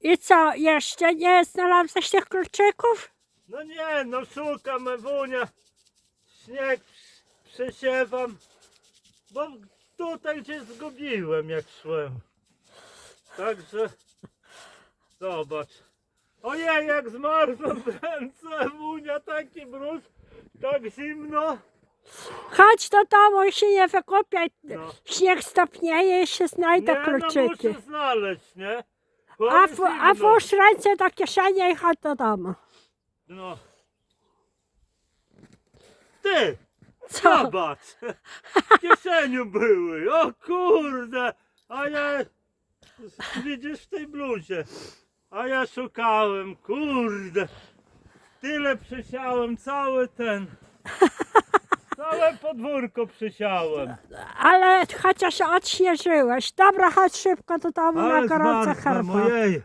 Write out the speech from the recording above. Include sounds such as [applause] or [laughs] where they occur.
I co, jeszcze nie znalazłeś tych kluczyków? No nie, no szukam Ewunia. Śnieg przesiewam. Bo tutaj cię zgubiłem jak szłem. Także zobacz. Ojej, jak zmarzłem w ręce Ewunia, taki mróz, tak zimno. Chodź do domu i się nie wykupiaj. No. Śnieg stopnieje i się znajdą Nie, no kluczyki. muszę znaleźć, nie? A, w, a włóż ręce do kieszeni i chodź do domu. No. Ty! Co? Zobacz! [laughs] W kieszeniu były! O kurde! A ja... Widzisz w tej bluzie? A ja szukałem, kurde! Tyle przesiałem, cały ten... Całe podwórko przesiałem. Ale chociaż odśnieżyłeś. Dobra, chodź szybko do domu na gorące herbatę. ojej!